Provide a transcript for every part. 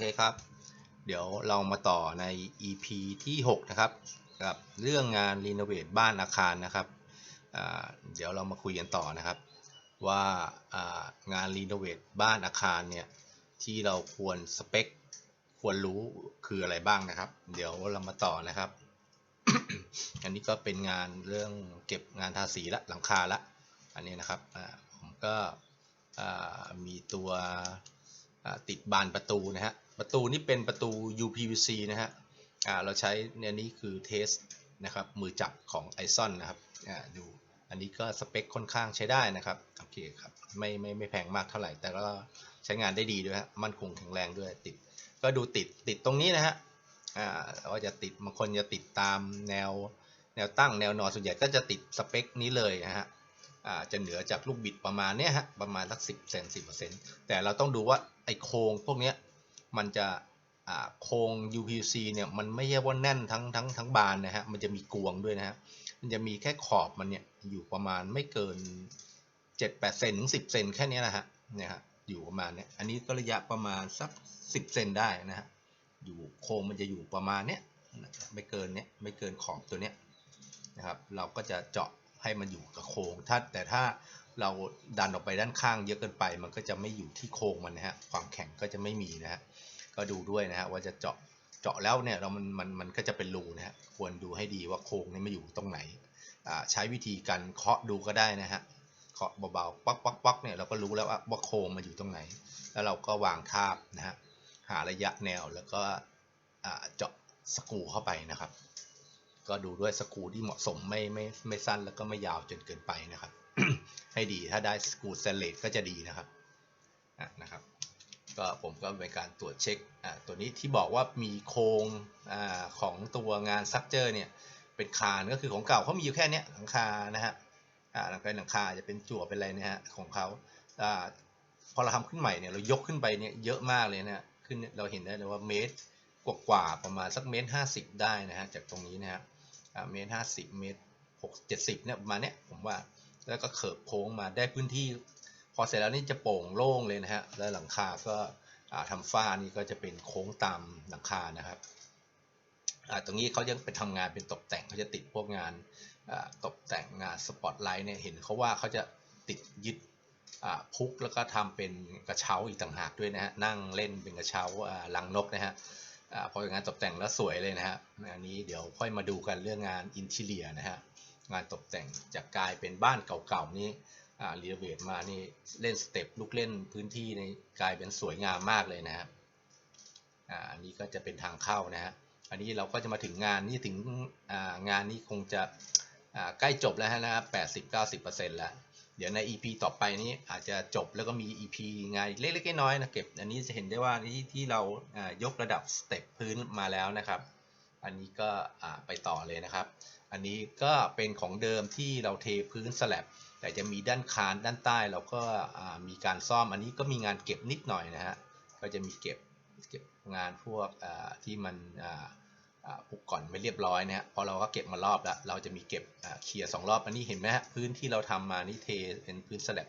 เคครับ เดี๋ยวเรามาต่อใน EP ที่ 6 นะครับ กับเรื่องงานรีโนเวทบ้านอาคารนะครับ เดี๋ยวเรามาคุยกันต่อนะครับ ว่างานรีโนเวทบ้านอาคารเนี่ยที่เราควรสเปคควรรู้คืออะไรบ้างนะครับ เดี๋ยวเรามาต่อนะครับ อันนี้ก็เป็นงานเรื่องเก็บงานทาสีละหลังคาละ อันนี้นะครับผมก็มีตัวติดบานประตูนะฮะ ประตูนี่เป็นประตู UPVC นะฮะอ่าเราใช้เนี่ยนี่คือเทสนะครับมือจับของไอซอนนะครับอ่าดูอันนี้ก็สเปคค่อนข้างใช้ได้นะครับโอเคครับไม่ไม่ไม่แพงมากเท่าไหร่ แต่ก็ใช้งานได้ดีด้วยฮะมั่นคงแข็งแรงด้วยติด ก็ดูติดติดตรงนี้นะฮะอ่าว่าจะติดบางคนจะติดตามแนวแนวตั้งแนวนอนส่วนใหญ่ก็จะติดสเปคนี้เลยนะฮะอ่าจะเหนือจากลูกบิดประมาณเนี้ยฮะประมาณสักสิบเซนสิบเปอร์เซ็นต์แต่เราต้องดูว่าไอโครงพวกเนี้ย มันจะโครง U P C เนี่ยมันไม่ใช่ว่าแน่นทั้งทั้งทั้งบานนะฮะมันจะมีกวงด้วยนะฮะมันจะมีแค่ขอบมันเนี่ยอยู่ประมาณไม่เกินเจ็ดแปดเซนถึงสิบเซนแค่นี้นะฮะเนี่ยฮะอยู่ประมาณเนี้ยอันนี้ก็ระยะประมาณสักสิบเซนได้นะฮะอยู่โครงมันจะอยู่ประมาณเนี้ยไม่เกินเนี้ยไม่เกินขอบตัวเนี้ยนะครับเราก็จะเจาะให้มันอยู่กับโครงถ้าแต่ถ้า เราดันออกไปด้านข้างเยอะเกินไป มันก็จะไม่อยู่ที่โครงมันนะฮะความแข็งก็จะไม่มีนะฮะก็ดูด้วยนะฮะว่าจะเจาะเจาะแล้วเนี่ยเรามันมันมันก็จะเป็นรูนะฮะควรดูให้ดีว่าโครงนี่มาอยู่ตรงไหนอ่าใช้วิธีการเคาะดูก็ได้นะฮะเคาะเบาๆปักปักปักเนี่ยเราก็รู้แล้วว่าว่าโครงมันอยู่ตรงไหน แล้วเราก็วางทาบนะฮะหาระยะแนวแล้วก็อ่าเจาะสกูเข้าไปนะครับ ก็ดูด้วยสกูที่เหมาะสมไม่ไม่ไม่สั้นแล้วก็ไม่ยาวจนเกินไปนะครับ ให้ดี ถ้าได้สกูสเตนเลสก็จะดีนะครับะนะครับก็ผมก็เป็นการตรวจเช็คตัวนี้ที่บอกว่ามีโครงอของตัวงานซักเจอร์เนี่ยเป็นคานก็คือของเก่าเขามีอยู่แค่นี้หลังคานะฮะอาหลังคาหลังคาจะเป็นจั่วเป็นอะไรเนะฮะของเขาอพอเราทำขึ้นใหม่เนี่ยเรายกขึ้นไปเนี่ยเยอะมากเลยนะฮะขึ้นเราเห็นได้เลยว่าเมตรกว่าๆประมาณสักเมตรห้าสิบได้นะฮะจากตรงนี้นะฮะเมตรห้าสิบเมตรหกเจ็ดสิบเนี่ยประมาณเนี้ยผมว่า แล้วก็เขิบโค้งมาได้พื้นที่ พอเสร็จแล้วนี่จะโปร่งโล่งเลยนะฮะแล้วหลังคาก็อ่าทำฝ้านี่ก็จะเป็นโค้งตามหลังคานะครับตรงนี้เขายังไปทำงานเป็นตกแต่งเขาจะติดพวกงานตกแต่งงานสปอตไลท์เนี่ยเห็นเขาว่าเขาจะติดยึดพุกแล้วก็ทำเป็นกระเช้าอีกต่างหากด้วยนะฮะนั่งเล่นเป็นกระเช้าลังนกนะฮะพออย่างนั้นตกแต่งแล้วสวยเลยนะฮะอันนี้เดี๋ยวค่อยมาดูกันเรื่องงานอินทีเลียนะฮะ งานตกแต่งจากกลายเป็นบ้านเก่าๆนี้รีโนเวทมานี่เล่นสเต็ปลูกเล่นพื้นที่ในกลายเป็นสวยงามมากเลยนะฮะอ่าอันนี้ก็จะเป็นทางเข้านะฮะอันนี้เราก็จะมาถึงงานนี่ถึงงานนี้คงจะใกล้จบแล้วนะครับแปดสิบเก้าสิบเปอร์เซ็นต์แล้วเดี๋ยวใน EP ต่อไปนี้อาจจะจบแล้วก็มี EP งานเล็กๆน้อยๆนะเก็บ อันนี้จะเห็นได้ว่าที่ที่เรายกระดับสเต็ปพื้นมาแล้วนะครับ อันนี้ก็ไปต่อเลยนะครับ อันนี้ก็เป็นของเดิมที่เราเทพื้นสลับแต่จะมีด้านคานด้านใต้เราก็มีการซ่อมอันนี้ก็มีงานเก็บนิดหน่อยนะฮะก็จะมีเก็บเก็บงานพวกที่มันผูกก่อนไม่เรียบร้อยนะฮะพอเราก็เก็บมารอบแล้วเราจะมีเก็บเคลียร์สองรอบอันนี้เห็นไหมฮะพื้นที่เราทำมานี่เทเป็นพื้นสลับ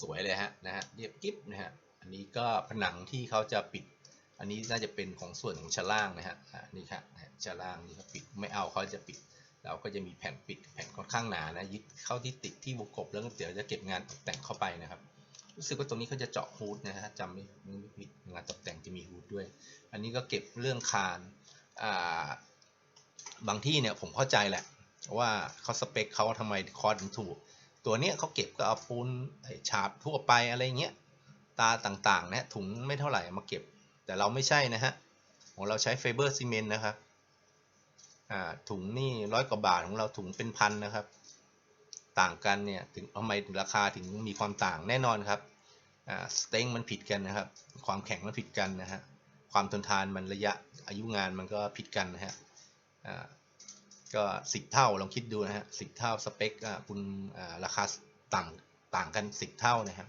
สวยเลยฮะนะฮะเรียบกิ๊บนะฮะอันนี้ก็ผนังที่เขาจะปิด อันนี้น่าจะเป็นของส่วนของชั้นล่างนะฮะนี่ครับนะชั้นล่างนี่เขาปิดไม่เอาเขาจะปิด เราก็จะมีแผ่นปิดแผ่นค่อนข้างหนานะยึดเข้าที่ติดที่วงกบแล้วก็เดี๋ยวจะเก็บงานตกแต่งเข้าไปนะครับ รู้สึกว่าตรงนี้เขาจะเจาะฮูดนะฮะจำไม่ผิดงานตกแต่งจะมีฮูดด้วย อันนี้ก็เก็บเรื่องคานาบางที่เนี่ยผมเข้าใจแหละว่าเขาสเปคเขาทำไมคอร์ดถูก ตัวเนี้ยเขาเก็บก็เอาปูนฉาบทั่วไปอะไรเงี้ยตาต่างๆนะถุงไม่เท่าไหร่มาเก็บ แต่เราไม่ใช่นะฮะของเราใช้ไฟเบอร์ซีเมนต์นะครับถุงนี่ร้อยกว่าบาทของเราถุงเป็นพันนะครับ ต่างกันเนี่ยถึงทำไมถึงราคาถึงมีความต่างแน่นอนครับอ่าสเต็งมันผิดกันนะครับ ความแข็งมันผิดกันนะฮะความทนทานมันระยะอายุงานมันก็ผิดกันนะฮะอ่าก็สิบเท่าลองคิดดูนะฮะสิบเท่าสเปคอ่าคุณอ่าราคาต่างต่างกันสิบเท่านะครับ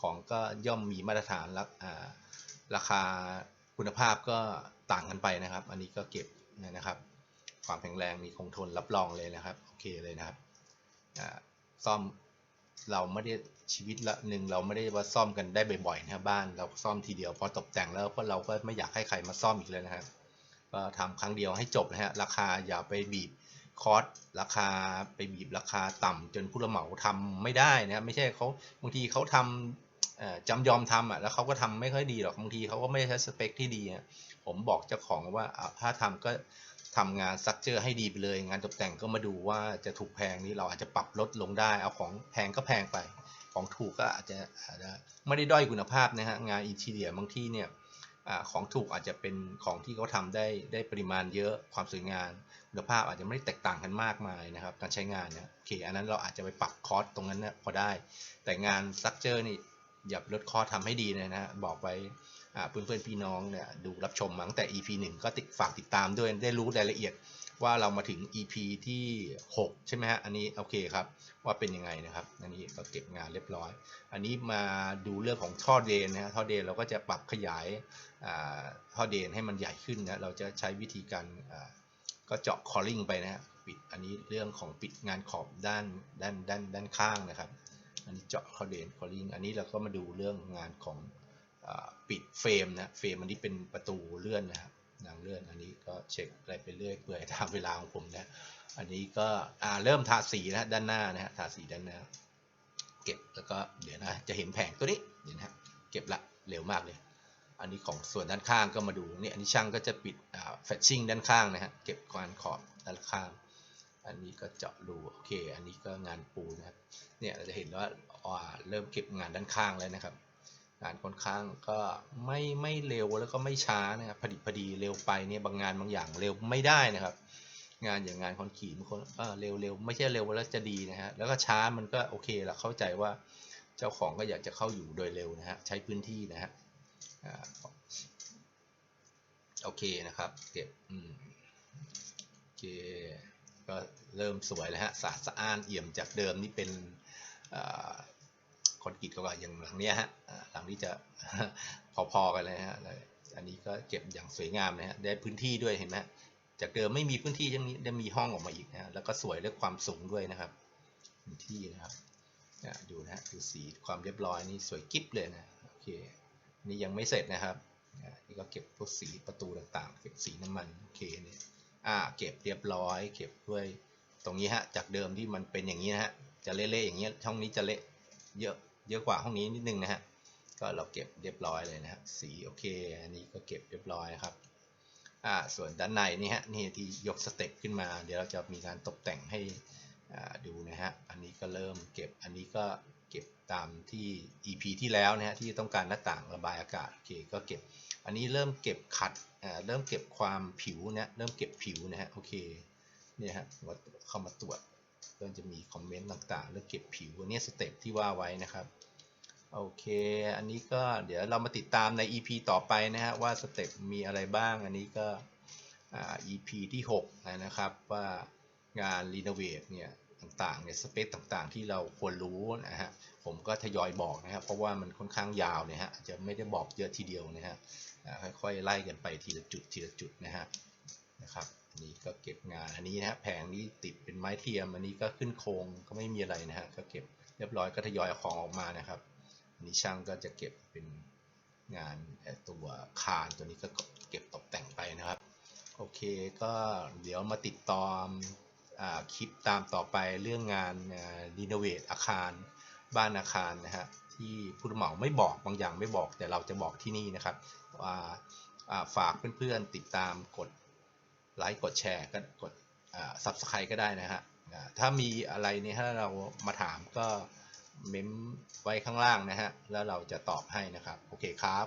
ของก็ย่อมมีมาตรฐานแล้วอ่า ราคาคุณภาพก็ต่างกันไปนะครับ อันนี้ก็เก็บนะครับ ความแข็งแรงมีคงทนรับรองเลยนะครับ โอเคเลยนะครับซ่อมเราไม่ได้ชีวิตละหนึ่งเราไม่ได้ว่าซ่อมกันได้บ่อยๆนะครับบ้านเราซ่อมทีเดียวพอตกแต่งแล้วก็เราก็ไม่อยากให้ใครมาซ่อมอีกเลยนะครับก็ทำครั้งเดียวให้จบนะฮะราคาอย่าไปบีบคอสราคาไปบีบราคาต่ำจนผู้รับเหมาทำไม่ได้นะไม่ใช่เขาบางทีเขาทำเอ่อ จำยอมทำอะแล้วเขาก็ทำไม่ค่อยดีหรอกบางทีเขาก็ไม่ได้ใช้สเปคที่ดีอะผมบอกเจ้าของว่าอะถ้าทำก็ทำงานสตรัคเจอให้ดีไปเลย งานตกแต่งก็มาดูว่าจะถูกแพงนี้เราอาจจะปรับลดลงได้ เอาของแพงก็แพงไป ของถูกก็อาจจะอาจจะไม่ได้ด้อยคุณภาพนะฮะงานอินทีเรียบางที่เนี่ยอของถูกอาจจะเป็นของที่เขาทำได้ได้ปริมาณเยอะความสวยงามคุณภาพอาจจะไม่ได้แตกต่างกันมากมายนะครับการใช้งานเนี่ยโอเคอันนั้นเราอาจจะไปปรับคอสตรงนั้นนะพอได้ แต่งานสตรัคเจอนี่ อย่าลดคอสทำให้ดีเลยนะฮะบอกไว้อ่าเพื่อนๆพี่น้องเนี่ยดูรับชมมาตั้งแต่ EP 1 ก็ติดฝากติดตามด้วยได้รู้รายละเอียดว่าเรามาถึง EP ที่ 6 ใช่ไหมฮะ อันนี้โอเคครับ ว่าเป็นยังไงนะครับ อันนี้ก็เก็บงานเรียบร้อย อันนี้มาดูเรื่องของท่อเดนนะฮะท่อเดนเราก็จะปรับขยายท่อเดนให้มันใหญ่ขึ้นนะ เราจะใช้วิธีการก็เจาะคอลลิ่งไปนะฮะ ปิด อันนี้เรื่องของปิดงานขอบด้านด้านด้านด้านข้างนะครับ อันนี้เจาะท่อเดนคอลลิงอันนี้เราก็มาดูเรื่องงานของอปิดเฟรมนะเฟรมอันนี้เป็นประตูเลื่อนนะครับนังเลื่อนอันนี้ก็เช็คอะไรไปเรื่อยเปื่อยตามเวลาของผมนะอันนี้ก็อ่าเริ่มทาสีนะด้านหน้านะฮะทาสีด้านหน้า เก็บแล้วก็เดี๋ยวนะจะเห็นแผงตัวนี้เดี๋ยวนะเก็บละเร็วมากเลย อันนี้ของส่วนด้านข้างก็มาดูนี่อันนี้ช่างก็จะปิดแฟชชิ่งด้านข้างนะฮะเก็บกานขอบด้านข้าง อันนี้ก็เจาะรูโอเค อันนี้ก็งานปูนะครับ เนี่ยเราจะเห็นว่าอ่าเริ่มเก็บงานด้านข้างแล้วนะครับ งานค่อนข้างก็ไม่ไม่เร็วแล้วก็ไม่ช้านะครับพอดีพอดีเร็วไปเนี่ยบางงานบางอย่างเร็วไม่ได้นะครับ งานอย่างงานคอนกรีตบางคนเออเร็วเร็วไม่ใช่เร็วแล้วจะดีนะฮะแล้วก็ช้ามันก็โอเคละเข้าใจว่าเจ้าของก็อยากจะเข้าอยู่โดยเร็วนะฮะใช้พื้นที่นะฮะอ่าโอเคนะครับเก็บอืมโอเค ก็เริ่มสวยแล้วฮะสะอาดสะอ้านเอี่ยมจากเดิมนี่เป็นคอนกรีตก็ว่าอย่างหลังเนี้ยฮะหลังนี้จะพอๆกันเลยฮะอันนี้ก็เก็บอย่างสวยงามนะฮะได้พื้นที่ด้วยเห็นไหมจากเดิมไม่มีพื้นที่ยังนี้ได้มีห้องออกมาอีกนะแล้วก็สวยด้วยความสูงด้วยนะครับพื้นที่นะครับอ่าดูนะฮะดูสีความเรียบร้อยนี่สวยกิ๊บเลยนะโอเคนี่ยังไม่เสร็จนะครับอ่านี่ก็เก็บพวกสีประตูต่างๆ เก็บสีน้ำมันโอเคเนี่ย อ่าเก็บเรียบร้อย เก็บด้วยตรงนี้ฮะจากเดิมที่มันเป็นอย่างนี้นะฮะจะเละๆอย่างเงี้ยช่องนี้จะเละเยอะเยอะกว่าห้องนี้นิดนึงนะฮะก็เราเก็บเรียบร้อยเลยนะครับสีโอเค อันนี้ก็เก็บเรียบร้อยครับอ่าส่วนด้านในนี่ฮะนี่ที่ยกสเต็ปขึ้นมา เดี๋ยวเราจะมีการตกแต่งให้อ่าดูนะฮะอันนี้ก็เริ่มเก็บอันนี้ก็เก็บตามที่ EP ที่แล้วนะฮะที่ต้องการหน้าต่างระบายอากาศโอเคก็เก็บ อันนี้เริ่มเก็บขัด อ่าเริ่มเก็บความผิวนะเริ่มเก็บผิวนะฮะโอเคเนี่ยฮะว่าเข้ามาตรวจก็จะมีคอมเมนต์ต่างๆเรื่องเก็บผิวอันนี้สเต็ปที่ว่าไว้นะครับโอเค อันนี้ก็เดี๋ยวเรามาติดตามใน EP ต่อไปนะฮะว่าสเต็ปมีอะไรบ้าง อันนี้ก็อ่า EP ที่6นะครับว่างานรีโนเวทเนี่ยต่างๆเนี่ยสเปคต่างๆ ที่เราควรรู้นะฮะผมก็ทยอยบอกนะครับเพราะว่ามันค่อนข้างยาวเนี่ยฮะจะไม่ได้บอกเยอะทีเดียวนะฮะ อ่าค่อยๆไล่กันไปทีละจุดทีละจุดนะฮะนะครับอันนี้ก็เก็บงานอันนี้นะฮะแผงนี้ติดเป็นไม้เทียมอันนี้ก็ขึ้นโครงก็ไม่มีอะไรนะฮะก็เก็บเรียบร้อยก็ทยอยเอาของออกมานะครับอันนี้ช่างก็จะเก็บเป็นงานเอ่อตัวคานตัวนี้ก็เก็บตกแต่งไปนะครับโอเคก็เดี๋ยวมาติดตามอคลิปตามต่อไปเรื่องงานรีโนเวทอาคารบ้านอาคารนะฮะที่ผู้รับเหมาไม่บอกบางอย่างไม่บอกแต่เราจะบอกที่นี่นะครับ ฝากเพื่อนๆติดตามกดไลค์กดแชร์ก็กดอ่า subscribe ก็ได้นะฮะถ้ามีอะไรเนี่ยถ้าเรามาถามก็เม้มไว้ข้างล่างนะฮะแล้วเราจะตอบให้นะครับ โอเคครับ